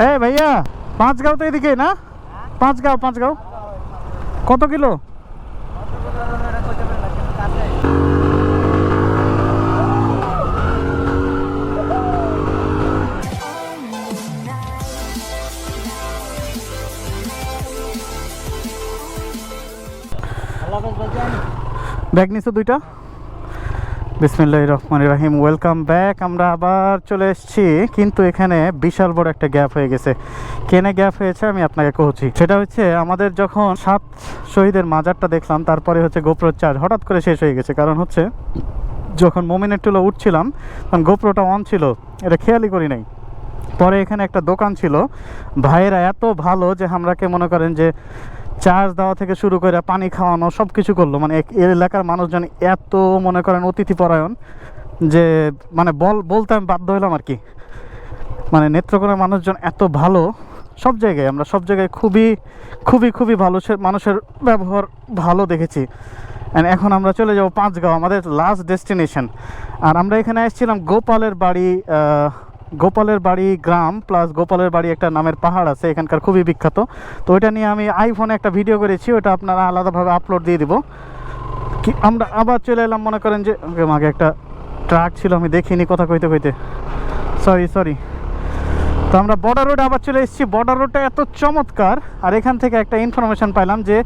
এই ভাইয়া পাঁচ গাঁও তো এদিকে না পাঁচ গাঁও পাঁচ গাঁও কত কিলো ব্যাগ নিছো দুইটা বিসমিল্লাহ রহমান রাহিম ওয়েলকাম ব্যাক আমরা আবার চলে এসেছি, কিন্তু এখানে বিশাল বড় একটা গ্যাপ হয়ে গেছে। কেনে গ্যাপ হয়েছে আমি আপনাকে কহছি সেটা হচ্ছে, আমাদের যখন সাত শহীদের মাজারটা দেখলাম, তারপরে হচ্ছে গোপ্রো চার্জ হঠাৎ করে শেষ হয়ে গেছে। কারণ হচ্ছে, যখন মোমিনের টুলো উঠছিলাম, তখন গোপ্রোটা অন ছিল, এটা খেয়ালই করি নাই। পরে এখানে একটা দোকান ছিল, ভাইয়েরা এত ভালো যে আমরাকে মনে করেন যে চার্জ দেওয়া থেকে শুরু করে পানি খাওয়ানো সব কিছু করল। মানে এলাকার মানুষজন এত মনে করেন অতিথি পরায়ণ যে মানে বল বলতে আমি বাধ্য হলাম আর কি। মানে নেত্রকোনার মানুষজন এত ভালো, সব জায়গায়, আমরা সব জায়গায় খুবই খুবই খুবই ভালো মানুষের ব্যবহার ভালো দেখেছি। And এখন আমরা চলে যাব পাঁচগাঁও, আমাদের লাস্ট ডেস্টিনেশন আর আমরা এখানে এসেছিলাম গোপালের বাড়ি গোপালের বাড়ি গ্রাম প্লাস গোপালের বাড়ি একটা নামের পাহাড় আছে, এখানকার খুবই বিখ্যাত। তো ওইটা নিয়ে আমি আইফোনে একটা ভিডিও করেছি ওটা আপনারা আলাদাভাবে আপলোড দিয়ে দিব। কি, আমরা আবার চলে এলাম, মনে করেন যে, আগে একটা ট্রাক ছিল, আমি দেখিনি কথা কইতে কইতে। সরি সরি তো আমরা বর্ডার রোড আবার চলে এসেছি। বর্ডার রোডটা এত চমৎকার। আর এখান থেকে একটা ইনফরমেশন পাইলাম যে,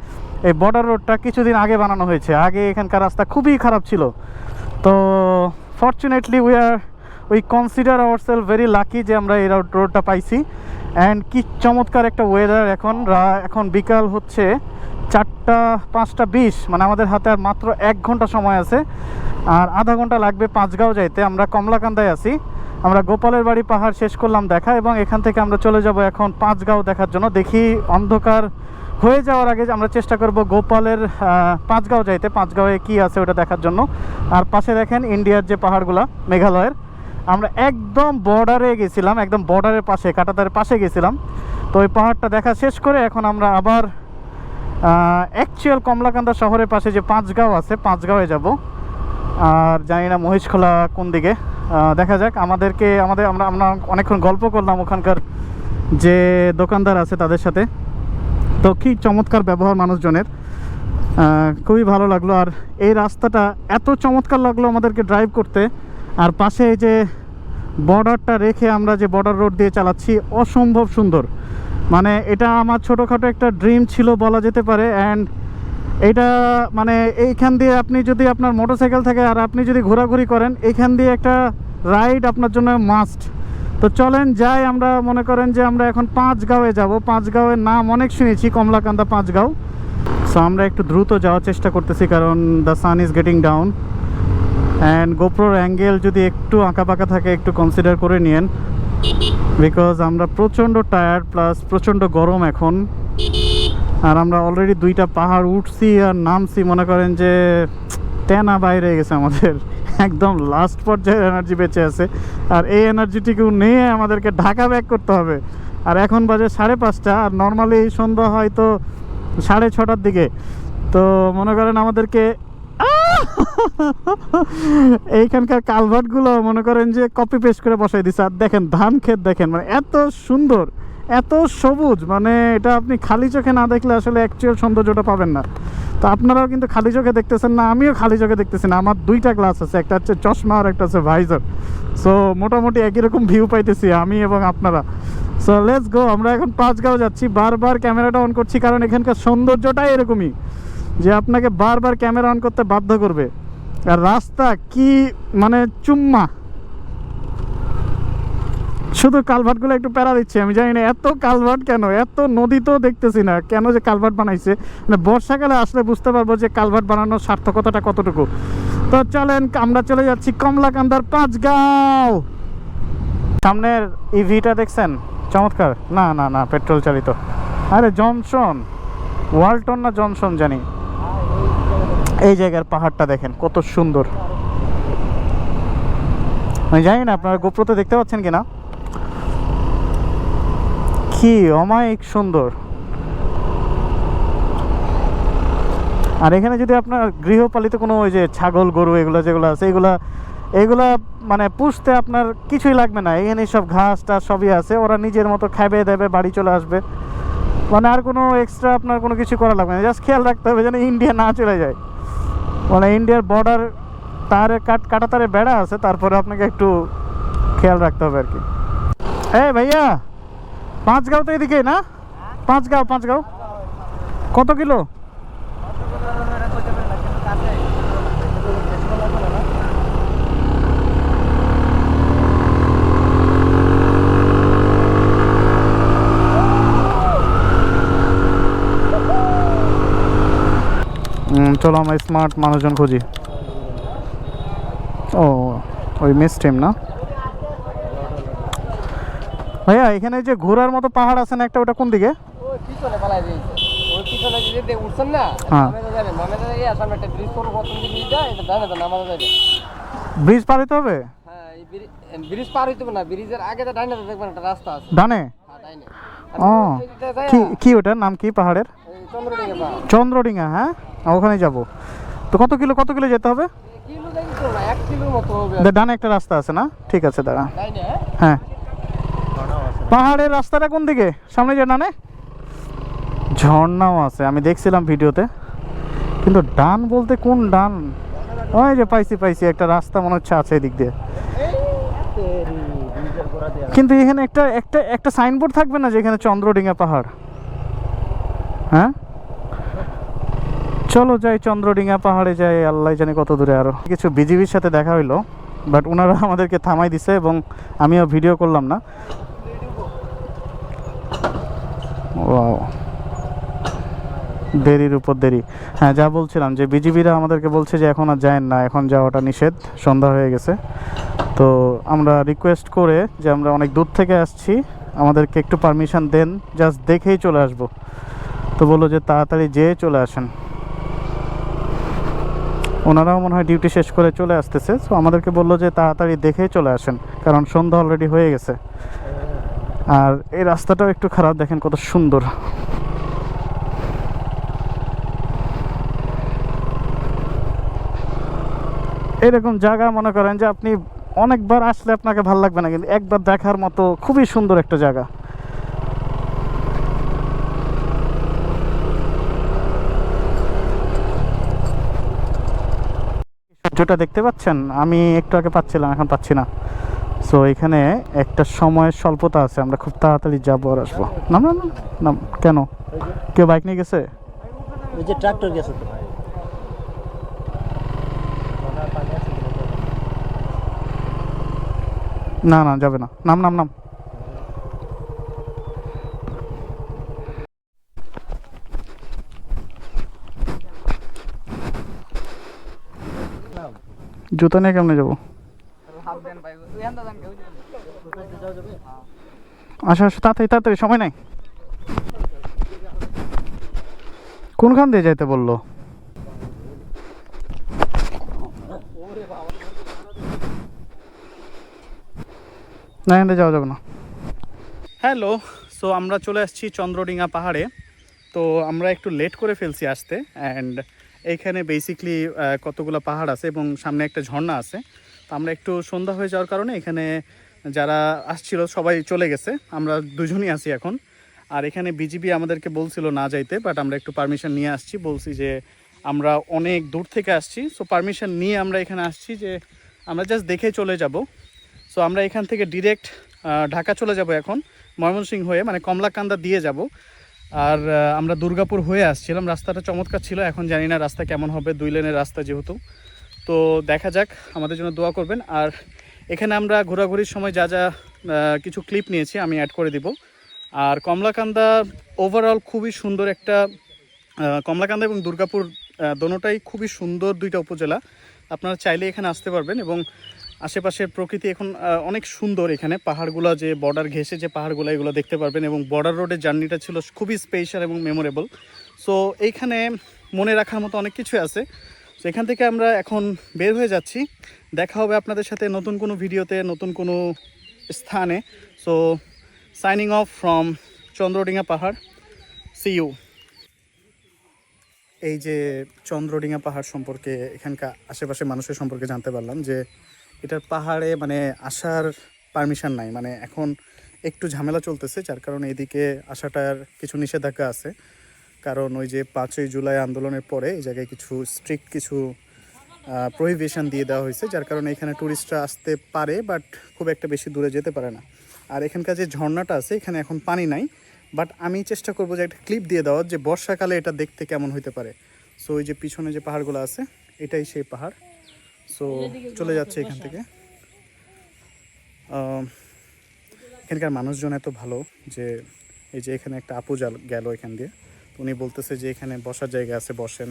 এই বর্ডার রোডটা কিছুদিন আগে বানানো হয়েছে। আগে এখানকার রাস্তা খুবই খারাপ ছিল। তো fortunately we are we consider our self very lucky যে আমরা এই রোড রোডটা পাইছি। অ্যান্ড কি চমৎকার একটা ওয়েদার এখন। এখন বিকাল হচ্ছে চারটা, পাঁচটা বিশ। মানে আমাদের হাতে আর মাত্র এক ঘণ্টা সময় আছে। আর আধা ঘণ্টা লাগবে পাঁচগাঁও যাইতে। আমরা কমলাকান্দায় আছি। আমরা গোপালের বাড়ি পাহাড় শেষ করলাম দেখা এবং এখান থেকে আমরা চলে যাব এখন পাঁচগাঁও দেখার জন্য। দেখি অন্ধকার হয়ে যাওয়ার আগে আমরা চেষ্টা করব গোপালের পাঁচগাঁও যাইতে। পাঁচগাঁওয়ে কি আছে ওটা দেখার জন্য। আর পাশে দেখেন ইন্ডিয়ার যে পাহাড়গুলা, মেঘালয়ের। আমরা একদম বর্ডারে গেছিলাম, একদম বর্ডারের পাশে, কাটাতারের পাশে গেছিলাম। তো ওই পাহাড়টা দেখা শেষ করে এখন আমরা আবার অ্যাকচুয়াল কমলাকান্দা শহরের পাশে যে পাঁচগাঁও আছে, পাঁচগাঁওয়ে যাব। আর জানি না মহিষখোলা কোন দিকে। দেখা যাক, আমাদেরকে, আমাদের, আমরা আমরা অনেকক্ষণ গল্প করলাম ওখানকার যে দোকানদার আছে তাদের সাথে। তো কি চমৎকার ব্যবহার মানুষজনের। খুবই ভালো লাগল। আর এই রাস্তাটা এত চমৎকার লাগল আমাদেরকে ড্রাইভ করতে। আর পাশে এই যে বর্ডারটা রেখে আমরা যে বর্ডার রোড দিয়ে চালাচ্ছি, অসম্ভব সুন্দর। মানে এটা আমার ছোটোখাটো একটা ড্রিম ছিল বলা যেতে পারে অ্যান্ড এটা মানে এইখান দিয়ে আপনি যদি আপনার মোটরসাইকেল থাকে আর আপনি যদি ঘোরাঘুরি করেন, এইখান দিয়ে একটা রাইড আপনার জন্য মাস্ট তো চলেন যাই, আমরা মনে করেন যে আমরা এখন পাঁচগাঁওয়ে যাব। পাঁচগাঁওয়ের নাম অনেক শুনেছি, কমলাকান্দা পাঁচগাঁও। সো আমরা একটু দ্রুত যাওয়ার চেষ্টা করতেছি, কারণ the sun is getting down and গোপ্রোর angle যদি একটু আঁকা পাকা থাকে, একটু কনসিডার করে নিয়েন। বিকজ আমরা প্রচণ্ড টায়ার্ড প্লাস প্রচণ্ড গরম এখন। আর আমরা অলরেডি দুইটা পাহাড় উঠছি আর নামছি, মনে করেন যে টেনা বাইরে গেছে আমাদের। একদম লাস্ট পর্যায়ের এনার্জি বেঁচে আছে। আর এই এনার্জিটিকেও নিয়ে আমাদেরকে ঢাকা ব্যাক করতে হবে। আর এখন বাজে সাড়ে পাঁচটা, আর নর্মালি সন্ধ্যা হয়তো সাড়ে ছটার দিকে। তো মনে করেন আমাদেরকে এইখানকার কালভার্টগুলো মনে করেন যে কপি পেস্ট করে বসাই দিছে। আর দেখেন, ধান ক্ষেত দেখেন মানে এত সুন্দর, এত সবুজ মানে এটা আপনি খালি চোখে না দেখলে আসলে অ্যাকচুয়াল সৌন্দর্যটা পাবেন না। তো আপনারাও কিন্তু খালি চোখে দেখতেছেন না, আমিও খালি চোখে দেখতেছি না। আমার দুইটা গ্লাস আছে, একটা হচ্ছে চশমা আর একটা হচ্ছে ভাইজার সো মোটামুটি একই রকম ভিউ পাইতেছি আমি এবং আপনারা। সো লেটস গো আমরা এখন পাঁচগাঁও যাচ্ছি। বারবার ক্যামেরাটা অন করছি, কারণ এখানকার সৌন্দর্যটাই এরকমই। যে আপনাকে বারবার ক্যামেরা অন করতে বাধ্য করবে। আর রাস্তা কি মানে চুম্মা। শুধু কালভার্টগুলো একটু প্যারা দিচ্ছে, আমি জানি না এত কালভার্ট কেন, এত নদী তো দেখতেছি না, কেন যে কালভার্ট বানাইছে। মানে বর্ষাকালে আসলে বুঝতে পারব যে কালভার্ট বানানোর সার্থকতাটা কতটুকু। তো চলেন, আমরা চলে যাচ্ছি কমলাকান্দার পাঁচগাঁও। সামনের ইভিটা দেখছেন? চমৎকার। না না না, পেট্রোল চালিত। আরে, জনসন। ওয়ালটন না জনসন জানি? এই জায়গার পাহাড়টা দেখেন, কত সুন্দর। আমি জানি না, আপনারা গোপ্রতে দেখতে পাচ্ছেন কিনা? কি অমায়িক সুন্দর। আর এখানে যদি আপনার গৃহপালিত কোনো ওই যে ছাগল, গরু এগুলো যেগুলো আছে, এগুলা এগুলা মানে পুষতে আপনার কিছুই লাগবে না। এখানে সব ঘাস টাস সবই আছে, ওরা নিজের মতো খাবে দেবে, বাড়ি চলে আসবে। মানে আর কোনো এক্সট্রা আপনার কোনো কিছু করা লাগবে না। জাস্ট খেয়াল রাখতে হবে যেন ইন্ডিয়া না চলে যায়। মানে ইন্ডিয়ার বর্ডার তারে কাট, কাটা তারে বেড়া আছে, তারপরে আপনাকে একটু খেয়াল রাখতে হবে আর কি। এই ভাইয়া পাঁচ গাঁও তো এদিকে না? পাঁচ গাঁও পাঁচ গাঁও কত কিলো? চলো আমরা স্মার্ট মানুষজন খুঁজি। ও ওই মিস টিম না? ভাইয়া এখানে যে ঘোরার মতো পাহাড় আছে না একটা ওটা কোন দিকে? হ্যাঁ। ব্রিজ পার হতে হবে? হ্যাঁ ব্রিজ পার হইতে না ব্রিজের আগে দেখবেন একটা রাস্তা আছে। ডানে? হ্যাঁ কি ওটার নাম কি পাহাড়ের? চন্দ্রডিঙ্গা হ্যাঁ ওখানে যাব তো কত কিলো কত কিলো যেতে হবে ডানে একটা রাস্তা আছে না ঠিক আছে দাঁড়া হ্যাঁ? হ্যাঁ পাহাড়ের রাস্তাটা কোন দিকে সামনে যে ডানে ঝর্ণাও আছে আমি দেখছিলাম ভিডিওতে কিন্তু ডান বলতে কোন ডান ওই যে পাইছি পাইছি একটা রাস্তা মনে হচ্ছে আছে এদিক দিয়ে কিন্তু এখানে একটা একটা একটা সাইনবোর্ড থাকবে না যে এখানে চন্দ্রডিঙ্গা পাহাড় হ্যাঁ? চলো যাই, চন্দ্রডিঙ্গা পাহাড়ে যাই, আল্লাহ জানে কত দূরে আরও। কিছু বিজিবির সাথে দেখা হইল বাট ওনারা আমাদেরকে থামাই দিছে এবং আমিও ভিডিও করলাম না। ওয়াও দেরির উপর দেরি। হ্যাঁ যা বলছিলাম যে বিজিবিরা আমাদেরকে বলছে যে এখন আর যায় না, এখন যাওয়াটা নিষেধ, সন্ধ্যা হয়ে গেছে। তো আমরা রিকোয়েস্ট করে যে আমরা অনেক দূর থেকে আসছি, আমাদেরকে একটু পারমিশন দেন জাস্ট দেখেই চলে আসব। তো বলল যে তাড়াতাড়ি যেয়ে চলে আসেন। ওনারাও মনে হয় ডিউটি শেষ করে চলে আসতেছে সো আমাদেরকে বলল যে তাড়াতাড়ি দেখেই চলে আসেন, কারণ সন্ধ্যা অলরেডি হয়ে গেছে। আর এই রাস্তাটাও একটু খারাপ, দেখেন কত সুন্দর। এরকম জায়গা মনে করেন যে আপনি অনেকবার আসলে আপনাকে ভালো লাগবে না, কিন্তু একবার দেখার মতো খুবই সুন্দর একটা জায়গা। সূর্যটা দেখতে পাচ্ছেন? আমি একটু আগে পাচ্ছিলাম এখন পাচ্ছি না। সো এখানে একটা সময়ের স্বল্পতা আছে আমরা খুব তাড়াতাড়ি যাব আর আসব। না না না, না কেন? কেউ বাইক নিয়ে গেছে? ওই যে ট্রাক্টর গেছে তো। না না যাবে না। নাম নাম নাম। জুতো নিয়ে কেমনে যাব? কেউ আসো আসো তাড়াতাড়ি তাড়াতাড়ি, সময় নাই। কোনখান দিয়ে যেতে বলল? না এখান যাওয়া যাবে না। হ্যালো, সো আমরা চলে আসছি চন্দ্রডিঙা পাহাড়ে। তো আমরা একটু লেট করে ফেলছি আসতে অ্যান্ড এইখানে বেসিকলি কতগুলো পাহাড় আছে এবং সামনে একটা ঝর্ণা আছে। তো আমরা একটু সন্ধ্যা হয়ে যাওয়ার কারণে এখানে যারা আসছিল সবাই চলে গেছে। আমরা দুজনই আছি এখন। আর এখানে বিজিবি আমাদেরকে বলছিল না যাইতে বাট আমরা একটু পারমিশন নিয়ে আসছি। বলছি যে আমরা অনেক দূর থেকে আসছি। সো পারমিশন নিয়ে আমরা এখানে আসছি যে আমরা জাস্ট দেখে চলে যাব। সো আমরা এখান থেকে ডিরেক্ট ঢাকা চলে যাব এখন। ময়মনসিংহ হয়ে মানে কমলাকান্দা দিয়ে যাব। আর আমরা দুর্গাপুর হয়ে আসছিলাম। রাস্তাটা চমৎকার ছিল, এখন জানি না রাস্তা কেমন হবে। দুই লেনের রাস্তা যেহেতু। তো দেখা যাক, আমাদের জন্য দোয়া করবেন। আর এখানে আমরা ঘোরাঘুরির সময় যা যা কিছু ক্লিপ নিয়েছি, আমি অ্যাড করে দিব। আর কমলাকান্দা ওভারঅল খুবই সুন্দর একটা কমলাকান্দা এবং দুর্গাপুর দোনোটাই খুবই সুন্দর দুইটা উপজেলা। আপনারা চাইলে এখানে আসতে পারবেন এবং আশেপাশের প্রকৃতি এখন অনেক সুন্দর এখানে। পাহাড়গুলো যে বর্ডার ঘেঁষে যে পাহাড়গুলো, এগুলো দেখতে পারবেন এবং বর্ডার রোডের জার্নিটা ছিল খুবই স্পেশাল এবং মেমোরেবল সো এইখানে মনে রাখার মতো অনেক কিছু আছে। তো এখান থেকে আমরা এখন বের হয়ে যাচ্ছি। দেখা হবে আপনাদের সাথে নতুন কোনো ভিডিওতে, নতুন কোনো স্থানে। So signing off from Chandradinga পাহাড়। সি ইউ এই যে চন্দ্রডিঙা পাহাড় সম্পর্কে এখানকার আশেপাশে মানুষের সম্পর্কে জানতে পারলাম যে এটার পাহাড়ে মানে আসার পারমিশন নাই। মানে এখন একটু ঝামেলা চলতেছে, যার কারণে এদিকে আসাটার কিছু নিষেধাজ্ঞা আছে। কারণ ওই যে পাঁচই জুলাই আন্দোলনের পরে এই জায়গায় কিছু স্ট্রিক্ট কিছু প্রহিবিশন দিয়ে দেওয়া হয়েছে, যার কারণে এখানে ট্যুরিস্টরা আসতে পারে বাট খুব একটা বেশি দূরে যেতে পারে না। আর এখানকার যে ঝর্ণাটা আছে, এখানে এখন পানি নাই বাট আমি চেষ্টা করব যে একটা ক্লিপ দিয়ে দেওয়ার যে বর্ষাকালে এটা দেখতে কেমন হইতে পারে। সো ওই যে পিছনে যে পাহাড়গুলো আছে, এটাই সেই পাহাড়। সো চলে যাচ্ছে এখান থেকে। এখানকার মানুষজন এত ভালো যে এই যে এখানে একটা আপু গেল এখান দিয়ে। তো উনি বলতেছে যে এখানে বসার জায়গা আছে বসেন।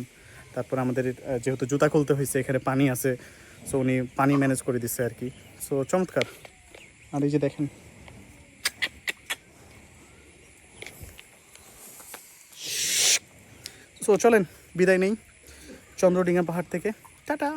তারপর আমাদের যেহেতু জুতা খুলতে হয়েছে এখানে পানি আছে। সো উনি পানি ম্যানেজ করে দিচ্ছে আর কি। সো চমৎকার। আর এই যে দেখেন। সো চলেন বিদায় নেই। চন্দ্রডিঙ্গা পাহাড় থেকে। টাটা!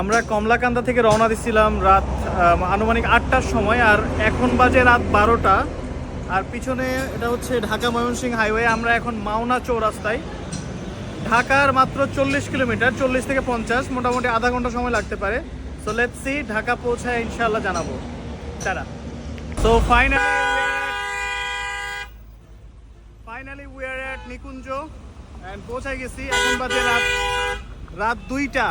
আমরা কমলাকান্দা থেকে রওনা দিচ্ছিলাম রাত আনুমানিক আটটার সময়, আর এখন বাজে রাত বারোটা। আর পিছনে এটা হচ্ছে ঢাকা ময়মনসিংহ হাইওয়ে, আমরা এখন মাওনা চৌরাস্তায়। ঢাকার মাত্র চল্লিশ কিলোমিটার, চল্লিশ থেকে পঞ্চাশ, মোটামুটি আধা ঘণ্টা সময় লাগতে পারে। সো লেটস ঢাকা পৌঁছায় ইনশাল্লাহ জানাব। তারা so finally finally we are at Nikunja and পৌঁছে গেছি। এখন বাজে রাত রাত দুইটা।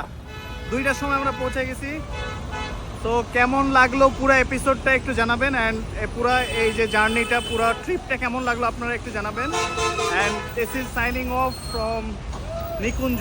দুইটার সময় আমরা পৌঁছে গেছি। তো কেমন লাগল পুরো এপিসোডটা একটু জানাবেন অ্যান্ড পুরো এই যে জার্নিটা পুরো ট্রিপটা কেমন লাগল আপনারা একটু জানাবেন। And this is signing off from Nikunja